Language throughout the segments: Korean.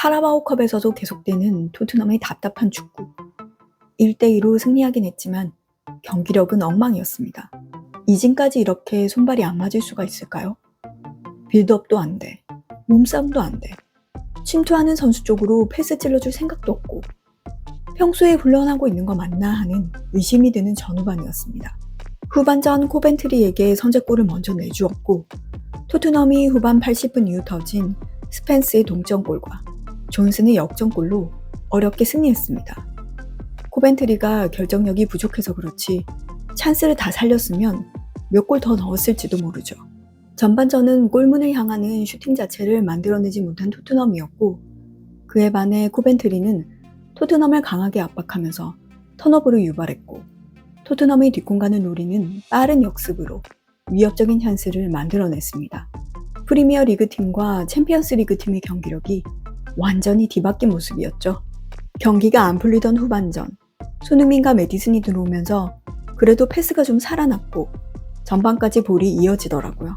카라바오컵에서도 계속되는 토트넘의 답답한 축구. 1대2로 승리하긴 했지만 경기력은 엉망이었습니다. 이진까지 이렇게 손발이 안 맞을 수가 있을까요? 빌드업도 안 돼. 몸싸움도 안 돼. 침투하는 선수 쪽으로 패스 찔러줄 생각도 없고 평소에 훈련하고 있는 거 맞나 하는 의심이 드는 전후반이었습니다. 후반전 코벤트리에게 선제골을 먼저 내주었고 토트넘이 후반 80분 이후 터진 스펜스의 동점골과 존슨의 역전골로 어렵게 승리했습니다. 코벤트리가 결정력이 부족해서 그렇지 찬스를 다 살렸으면 몇 골 더 넣었을지도 모르죠. 전반전은 골문을 향하는 슈팅 자체를 만들어내지 못한 토트넘이었고 그에 반해 코벤트리는 토트넘을 강하게 압박하면서 턴오버를 유발했고 토트넘의 뒷공간을 노리는 빠른 역습으로 위협적인 찬스를 만들어냈습니다. 프리미어 리그 팀과 챔피언스 리그 팀의 경기력이 완전히 뒤바뀐 모습이었죠. 경기가 안 풀리던 후반전, 손흥민과 메디슨이 들어오면서 그래도 패스가 좀 살아났고 전반까지 볼이 이어지더라고요.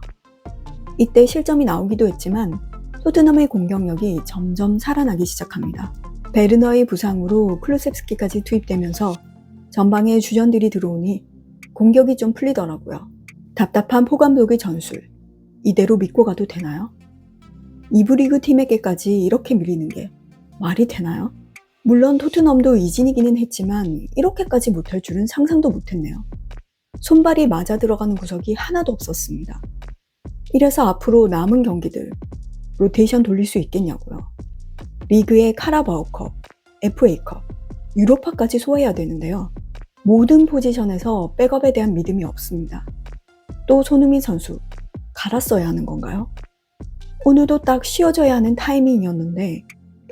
이때 실점이 나오기도 했지만 토트넘의 공격력이 점점 살아나기 시작합니다. 베르너의 부상으로 클루셉스키까지 투입되면서 전방에 주전들이 들어오니 공격이 좀 풀리더라고요. 답답한 포감독의 전술. 이대로 믿고 가도 되나요? 이부 리그 팀에게까지 이렇게 밀리는 게 말이 되나요? 물론 토트넘도 이진이기는 했지만 이렇게까지 못할 줄은 상상도 못했네요. 손발이 맞아 들어가는 구석이 하나도 없었습니다. 이래서 앞으로 남은 경기들 로테이션 돌릴 수 있겠냐고요. 리그의 카라바오컵, FA컵, 유로파까지 소화해야 되는데요. 모든 포지션에서 백업에 대한 믿음이 없습니다. 또 손흥민 선수 갈았어야 하는 건가요? 오늘도 딱 쉬어져야 하는 타이밍이었는데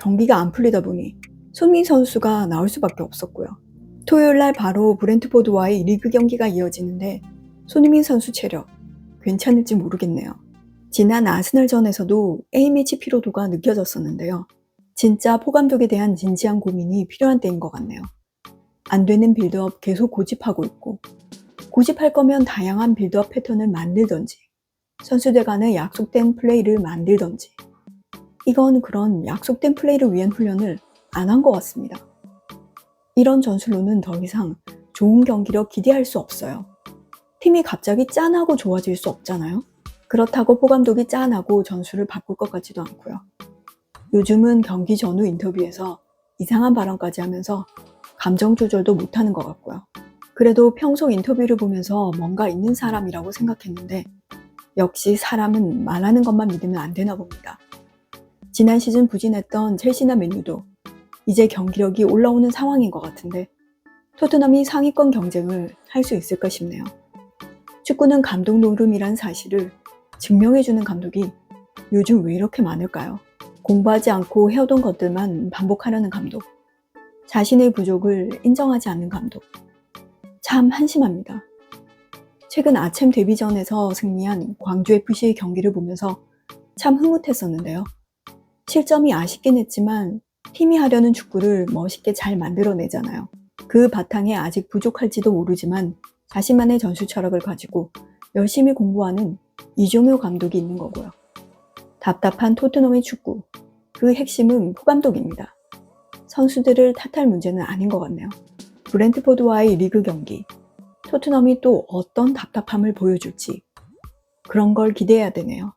경기가 안 풀리다 보니 손민 선수가 나올 수밖에 없었고요. 토요일 날 바로 브렌트포드와의 리그 경기가 이어지는데 손흥민 선수 체력 괜찮을지 모르겠네요. 지난 아스널전에서도 A매치 피로도가 느껴졌었는데요. 진짜 포 감독에 대한 진지한 고민이 필요한 때인 것 같네요. 안 되는 빌드업 계속 고집하고 있고 고집할 거면 다양한 빌드업 패턴을 만들던지 선수들 간의 약속된 플레이를 만들던지 이건 그런 약속된 플레이를 위한 훈련을 안 한 것 같습니다. 이런 전술로는 더 이상 좋은 경기력 기대할 수 없어요. 팀이 갑자기 짠하고 좋아질 수 없잖아요. 그렇다고 포감독이 짠하고 전술을 바꿀 것 같지도 않고요. 요즘은 경기 전후 인터뷰에서 이상한 발언까지 하면서 감정 조절도 못하는 것 같고요. 그래도 평소 인터뷰를 보면서 뭔가 있는 사람이라고 생각했는데 역시 사람은 말하는 것만 믿으면 안 되나 봅니다. 지난 시즌 부진했던 첼시나 맨유도 이제 경기력이 올라오는 상황인 것 같은데 토트넘이 상위권 경쟁을 할 수 있을까 싶네요. 축구는 감독 노름이란 사실을 증명해주는 감독이 요즘 왜 이렇게 많을까요? 공부하지 않고 해오던 것들만 반복하려는 감독. 자신의 부족을 인정하지 않는 감독. 참 한심합니다. 최근 아챔 데뷔전에서 승리한 광주FC의 경기를 보면서 참 흐뭇했었는데요. 실점이 아쉽긴 했지만 팀이 하려는 축구를 멋있게 잘 만들어내잖아요. 그 바탕에 아직 부족할지도 모르지만 자신만의 전술 철학을 가지고 열심히 공부하는 이종효 감독이 있는 거고요. 답답한 토트넘의 축구. 그 핵심은 포감독입니다. 선수들을 탓할 문제는 아닌 것 같네요. 브렌트포드와의 리그 경기. 토트넘이 또 어떤 답답함을 보여줄지 그런 걸 기대해야 되네요.